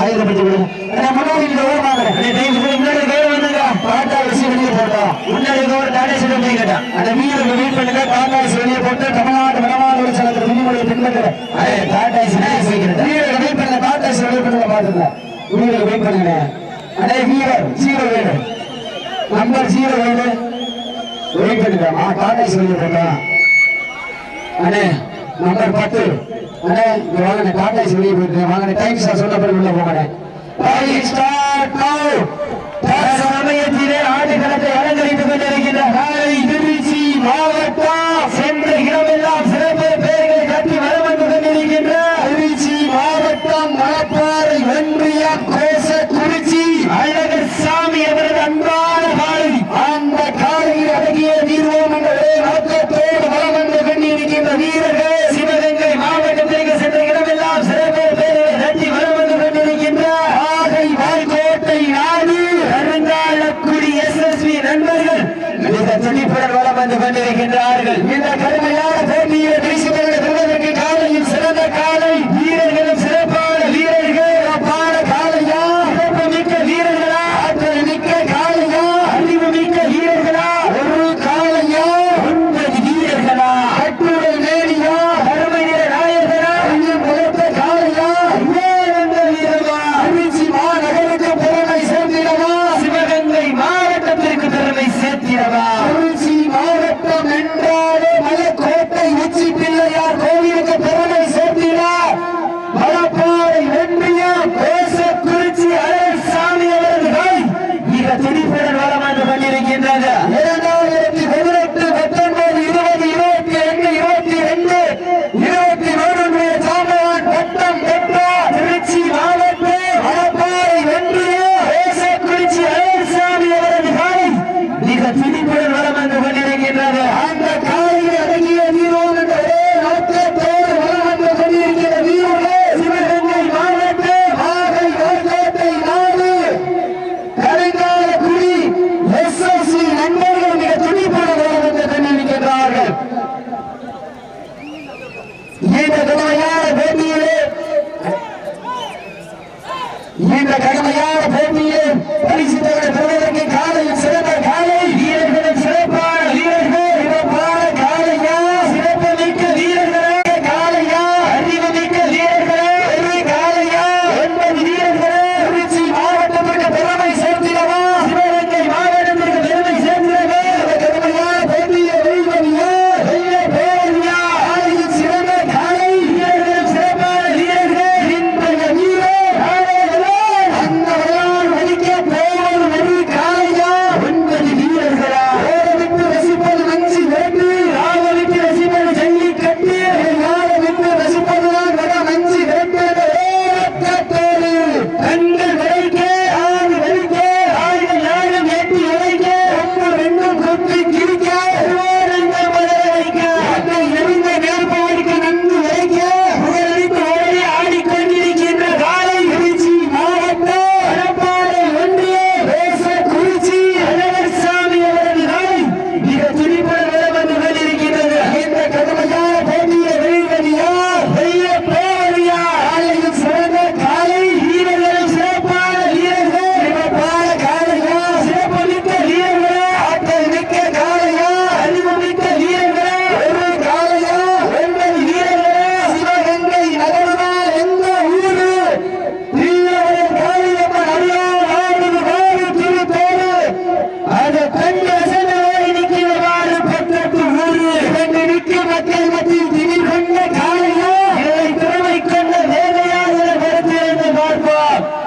ஆயுதப்படுத்திவிடும். முன்னாடி பாட்டா வச்சு வெளியே போட்டோம் முன்னாடி ஒரு டாடா செட் பண்ணி கேட்டான் அந்த வீரருக்கு வெயிட் பண்ணுங்க பாட்டா வெளியே போட்டு தமிழ்நாடு வடமாநில சலத்தில் விதிமுறையை பின்பற்ற. டாடா வீரருக்கு வெயிட் பண்ண பாட்டா வச்சு வெளியே பண்ணுங்க பாத்துங்க வீரருக்கு வெயிட் பண்ணுங்க அதே வீரர் ஜீரோ வேணு நம்பர் ஜீரோ வேணு வெயிட் பண்ணுங்க டாடா செட் பண்ணி போட்டோம் அண்ணே நம்பர் பத்து. அண்ணே இங்க வாங்கின டாடா வெளியே போயிட்டு வாங்கின டைம் சார் சொல்லப்படி உள்ள போகிறேன் ஸ்டார்ட் நவ் தற்சமயத்திலே ஆடுகள இந்த கடமையான போட்டியிலே இந்த கடமையான போட்டியிலே பரிசுத்தவரை பெறுவதற்கு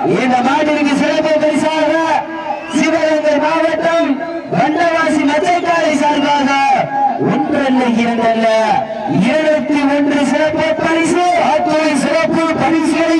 இந்த மாட்டிற்கு சிறப்பு பரிசாக சிவகங்கை மாவட்டம் வண்டவாசி மச்சைக்காரை சார்பாக ஒன்றல்ல இரண்டல்ல. இருபத்தி ஒன்று சிறப்பு பரிசு. சிறப்பு பரிசு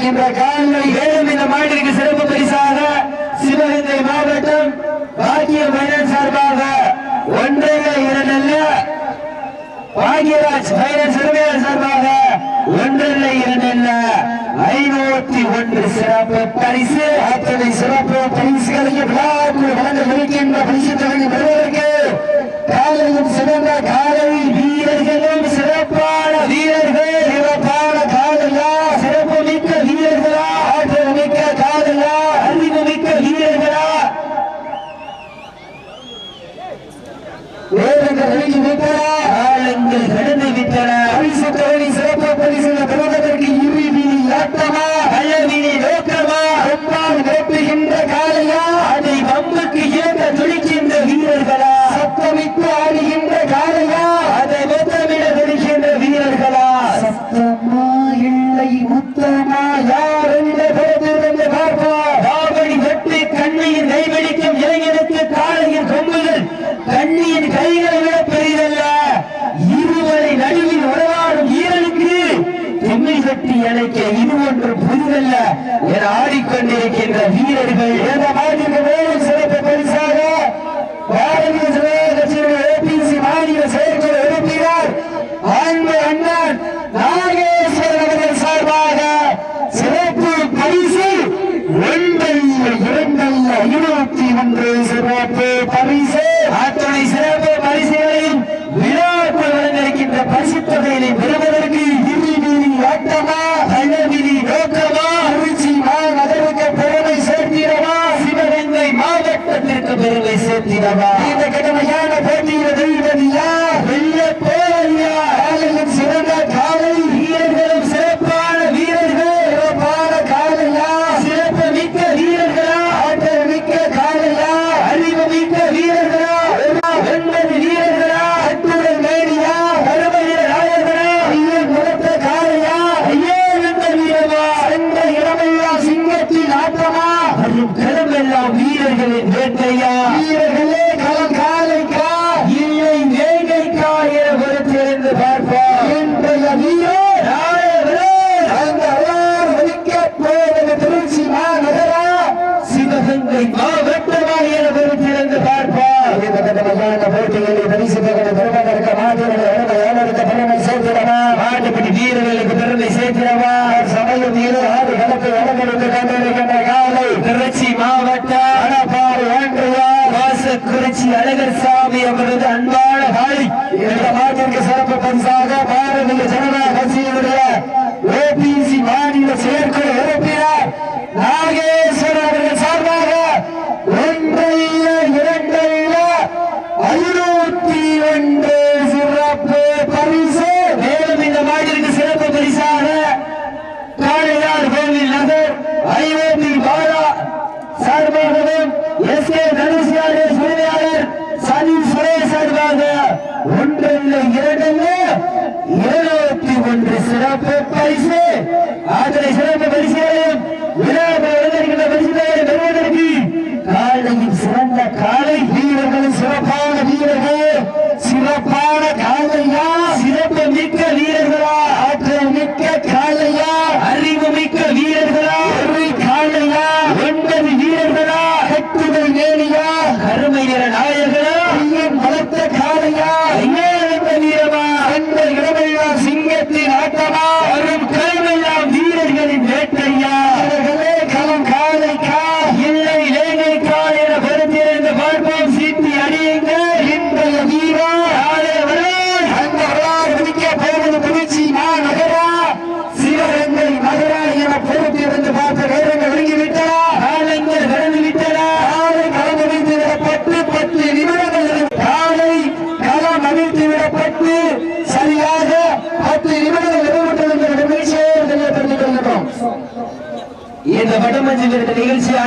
இருக்கின்ற கால்கள் ஏழும் இந்த மாட்டிற்கு சிறப்பு பரிசாக சிவகங்கை மாவட்டம் பாக்கிய பைனான்ஸ் சார்பாக ஒன்றரை இரண்டல்ல பாக்யராஜ் பைனான்ஸ் உரிமையாளர் சார்பாக ஒன்றரை இரண்டல்ல ஐநூத்தி ஒன்று சிறப்பு பரிசு. அத்தனை சிறப்பு பரிசுகளையும் விழாவுக்கு வழங்க இருக்கின்ற பரிசு தொகை பெறுவதற்கு காலையும் சிறந்த காலை வீரர்களும் சிறந்த கவிழ்ந்து விட்டன காலங்கள் கடந்து விட்டன பரிசு தோழி சிறப்பு பரிசு பெறுவதற்கு இறுதி ஆட்டமா? நிலைக்கு இது ஒன்று புதிதல்ல என ஆடிக்கொண்டிருக்கின்ற வீரர்கள் உனக்கு பெருமை சேர்த்திடவா இந்த கடுமையான போட்டியில் வெல்வதில்லா. வெல்ல போவதில்லா சிறந்த காலை siempre y. आपको पैसे आज रिश्ते में बड़ी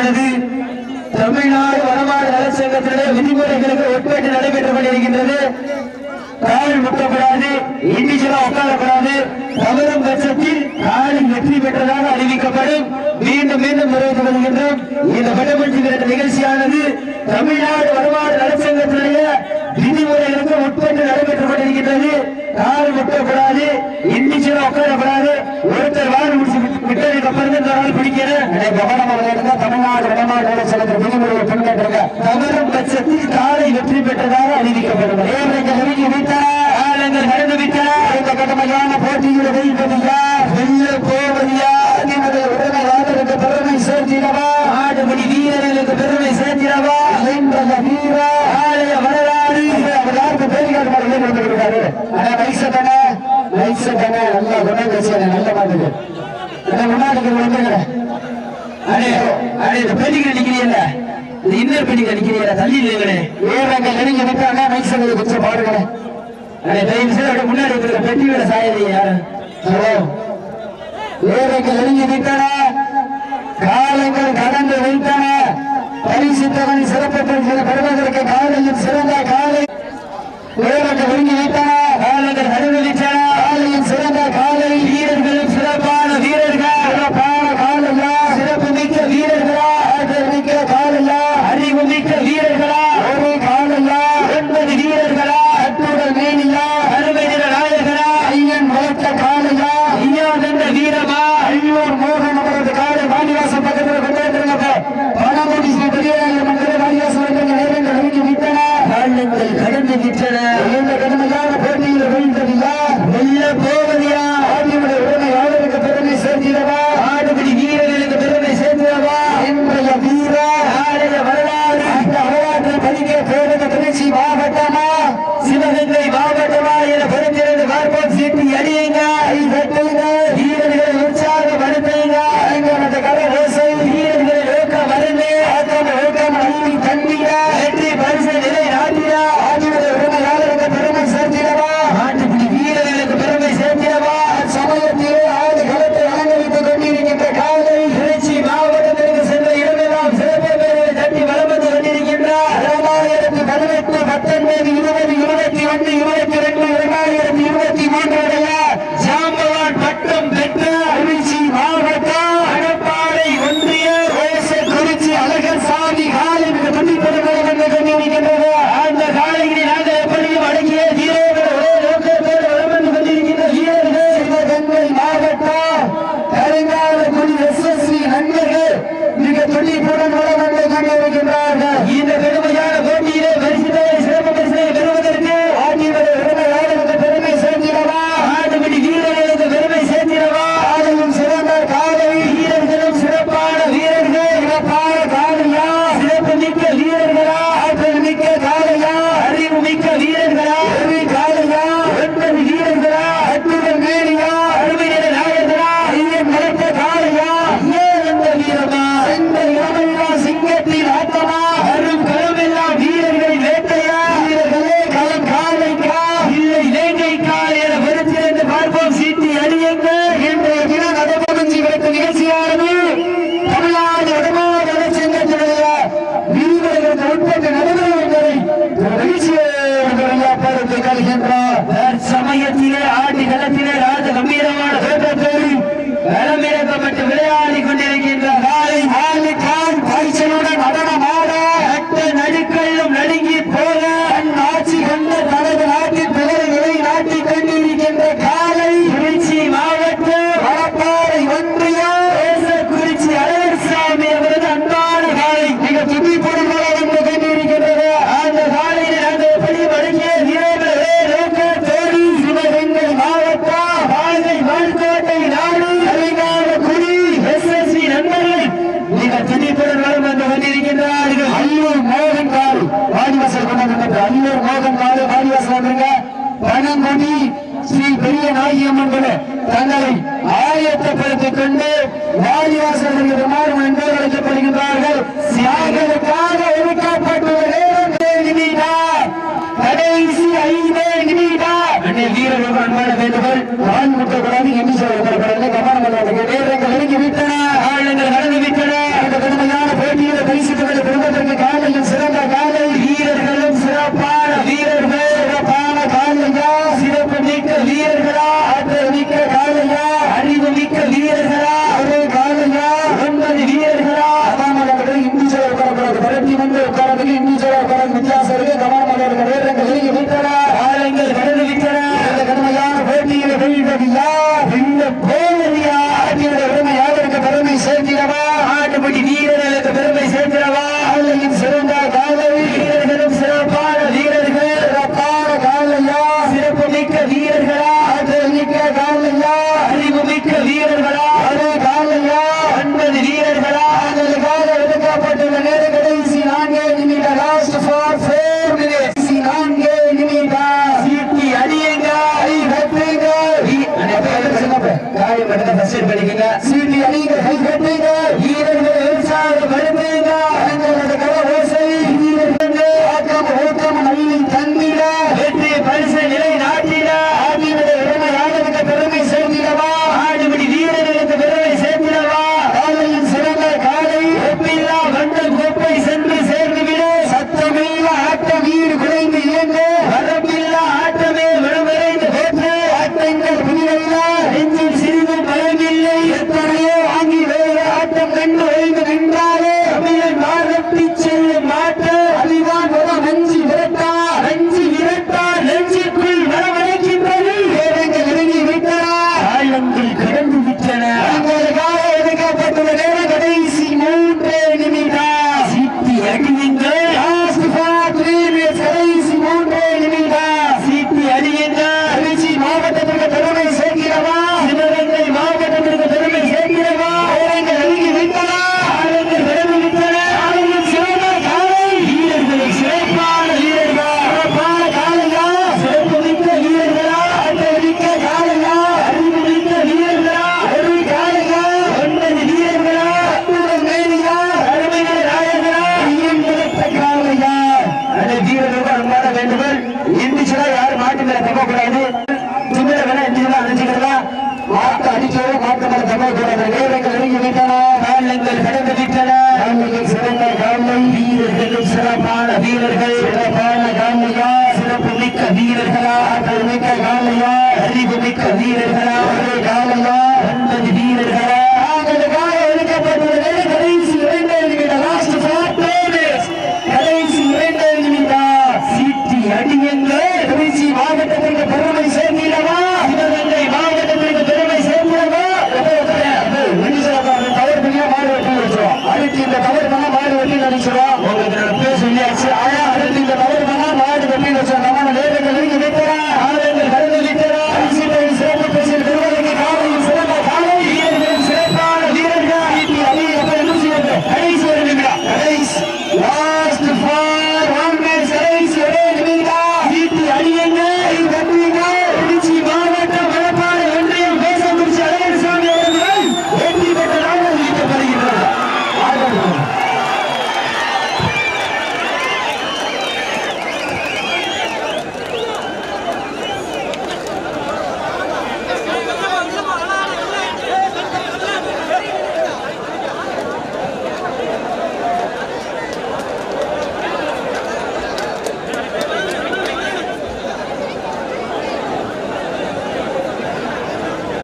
மாநாடானது தமிழ்நாடு வடமாடு நலச்சங்கத்தினுடைய விதிமுறைகளுக்கு ஒட்டுவேட்டு நடைபெற்றுக் கொண்டிருக்கின்றது காலில் முட்டப்படாது இண்டிஜுவலா உட்காரப்படாது. தவறும் பட்சத்தில் காலில் வெற்றி பெற்றதாக அறிவிக்கப்படும். மீண்டும் மீண்டும் நிறைவேற்றி வருகின்றோம் இந்த பட்டமளிக்கிற நிகழ்ச்சியானது தமிழ்நாடு வருமான நலச்சங்கத்தினுடைய விதிமுறைகளுக்கு உட்பட்டு நடைபெற்றுக் கொண்டிருக்கின்றது கால் விட்டக்கூடாது எந்திரிச்சுலாம் உட்காரக்கூடாது ஒருத்தர் வாரி முடிச்சு விட்டதுக்கு அப்புறம் இந்த நாள் பிடிக்கிறேன் தமிழ்நாடு வடமாநில சிலர் விதிமுறையை பின்பற்றுங்க தவறும் பட்சத்தில் காலை வெற்றி பெற்றதாக அறிவிக்கப்படும் அறிவி விட்டன ஆளுங்கள் நடந்து விட்டன. இந்த கடுமையான போட்டியில் வெள்ள யார்? வெல்ல போவது யார்? என்னுடைய உடனே யாருக்கு பெருமை சேர்த்திடவா ஆடுபடி வீரர்களுக்கு பெருமை சேர்த்திடவா வீரா ஆலய எல்லாருக்கும் பேரிக்காட்டு மாதிரி ஏன் கொடுத்துருக்காரு ஆனா வயசு தானே வயசு தானே நல்லா குணம் பேசுறாரு நல்ல மாட்டுக்கு இந்த முன்னாடி வந்துக்கிறேன் அடே அடே இந்த பேட்டிக்கிற நிக்கிறீல்ல இந்த இன்னர் பேட்டிக்கிற நிக்கிறீல்ல தள்ளி இல்லைங்களே வேறங்க நெருங்கி நிற்கிறாங்க வயசு கொஞ்சம் பாருங்களேன் அடே தயவு செய்து முன்னாடி இருக்கிற பெட்டி வேலை யாரு ஹலோ வேறங்க நெருங்கி நிற்கான காலங்கள் கடந்து வைத்தன பரிசுத்தவனை சிறப்பு பெறுகிற பருவங்களுக்கு காலையில் சிறந்த காலை உயரமாக ஒருங்கிணைத்தனர் விட்டு விட்டன ஸ்ரீ பெரிய நாயம்மன் தங்களை ஆயத்தப்படுத்திக் கொண்டு வாரிவாசல் என்று அழைக்கப்படுகின்றார்கள். தியாகத்துக்காக can't see.